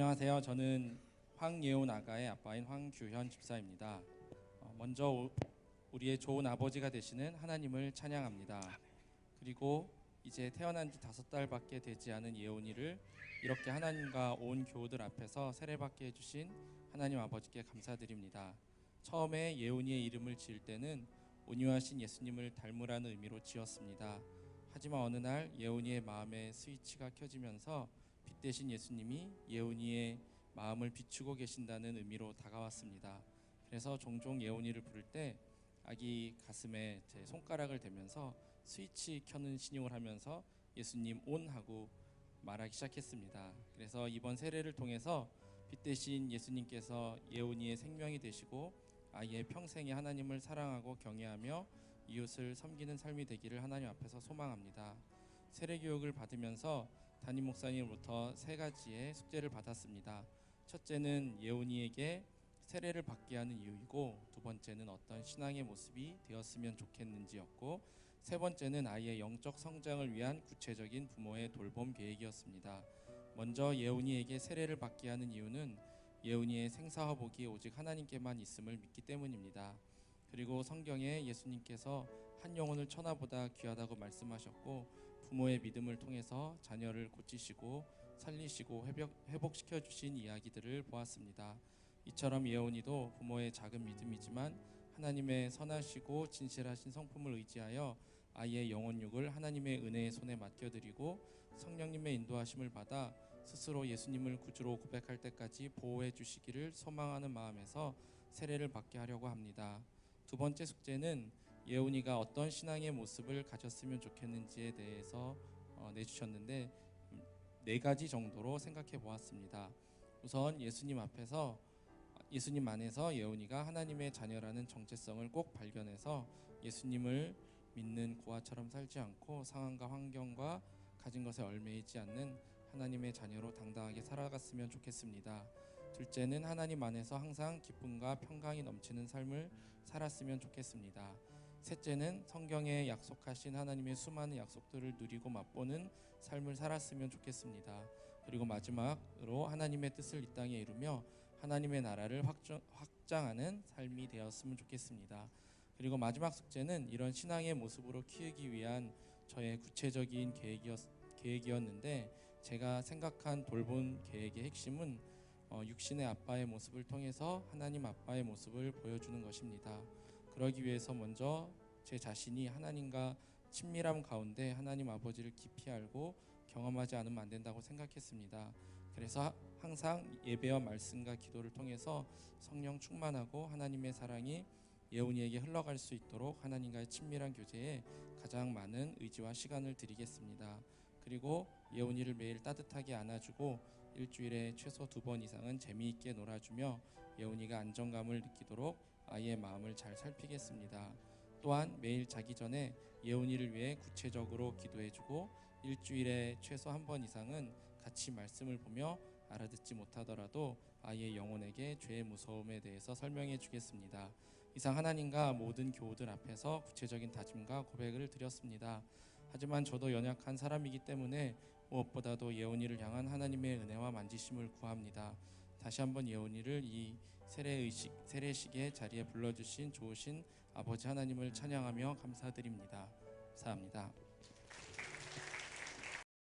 안녕하세요. 저는 황예훈 아가의 아빠인 황규현 집사입니다. 어, 먼저 우- 우리의 좋은 아버지가 되시는 하나님을 찬양합니다. 그리고 이제 태어난 지 다섯 달밖에 되지 않은 예훈이를 이렇게 하나님과 온 교우들 앞에서 세례받게 해주신 하나님 아버지께 감사드립니다. 처음에 예훈이의 이름을 지을 때는 온유하신 예수님을 닮으라는 의미로 지었습니다. 하지만 어느 날 예훈이의 마음에 스위치가 켜지면서 빛 대신 예수님이 예훈이의 마음을 비추고 계신다는 의미로 다가왔습니다. 그래서 종종 예훈이를 부를 때 아기 가슴에 제 손가락을 대면서 스위치 켜는 신용을 하면서 예수님 온 하고 말하기 시작했습니다. 그래서 이번 세례를 통해서 빛 대신 예수님께서 예훈이의 생명이 되시고 아이의 평생에 하나님을 사랑하고 경외하며 이웃을 섬기는 삶이 되기를 하나님 앞에서 소망합니다. 세례 교육을 받으면서 담임 목사님으로부터 세 가지의 숙제를 받았습니다. 첫째는 예훈이에게 세례를 받게 하는 이유이고 두 번째는 어떤 신앙의 모습이 되었으면 좋겠는지였고 세 번째는 아이의 영적 성장을 위한 구체적인 부모의 돌봄 계획이었습니다. 먼저 예훈이에게 세례를 받게 하는 이유는 예훈이의 생사화복이 오직 하나님께만 있음을 믿기 때문입니다. 그리고 성경에 예수님께서 한 영혼을 천하보다 귀하다고 말씀하셨고 부모의 믿음을 통해서 자녀를 고치시고 살리시고 회복, 회복 시켜 주신 이야기들을 보았습니다. 이처럼 예언이도 부모의 작은 믿음이지만 하나님의 선하시고 진실하신 성품을 의지하여 아이의 영혼육을 하나님의 은혜의 손에 맡겨드리고 성령님의 인도하심을 받아 스스로 예수님을 구주로 고백할 때까지 보호해 주시기를 소망하는 마음에서 세례를 받게 하려고 합니다. 두 번째 숙제는 예훈이가 어떤 신앙의 모습을 가졌으면 좋겠는지에 대해서 어, 내주셨는데 음, 네 가지 정도로 생각해 보았습니다. 우선 예수님 앞에서 예수님 안에서 예훈이가 하나님의 자녀라는 정체성을 꼭 발견해서 예수님을 믿는 고아처럼 살지 않고 상황과 환경과 가진 것에 얽매이지 않는 하나님의 자녀로 당당하게 살아갔으면 좋겠습니다. 둘째는 하나님 안에서 항상 기쁨과 평강이 넘치는 삶을 살았으면 좋겠습니다. 셋째는 성경에 약속하신 하나님의 수많은 약속들을 누리고 맛보는 삶을 살았으면 좋겠습니다. 그리고 마지막으로 하나님의 뜻을 이 땅에 이루며 하나님의 나라를 확정, 확장하는 삶이 되었으면 좋겠습니다. 그리고 마지막 숙제는 이런 신앙의 모습으로 키우기 위한 저의 구체적인 계획이었, 계획이었는데 제가 생각한 돌봄 계획의 핵심은 어, 육신의 아빠의 모습을 통해서 하나님 아빠의 모습을 보여주는 것입니다. 그러기 위해서 먼저 제 자신이 하나님과 친밀함 가운데 하나님 아버지를 깊이 알고 경험하지 않으면 안 된다고 생각했습니다. 그래서 항상 예배와 말씀과 기도를 통해서 성령 충만하고 하나님의 사랑이 예훈이에게 흘러갈 수 있도록 하나님과의 친밀한 교제에 가장 많은 의지와 시간을 드리겠습니다. 그리고 예훈이를 매일 따뜻하게 안아주고 일주일에 최소 두 번 이상은 재미있게 놀아주며 예훈이가 안정감을 느끼도록 아이의 마음을 잘 살피겠습니다. 또한 매일 자기 전에 예훈이를 위해 구체적으로 기도해주고 일주일에 최소 한 번 이상은 같이 말씀을 보며 알아듣지 못하더라도 아이의 영혼에게 죄의 무서움에 대해서 설명해 주겠습니다. 이상 하나님과 모든 교우들 앞에서 구체적인 다짐과 고백을 드렸습니다. 하지만 저도 연약한 사람이기 때문에 무엇보다도 예언이를 향한 하나님의 은혜와 만지심을 구합니다. 다시 한번 예언이를 이 세례의식 세례식의 자리에 불러주신 좋으신 아버지 하나님을 찬양하며 감사드립니다. 감사합니다.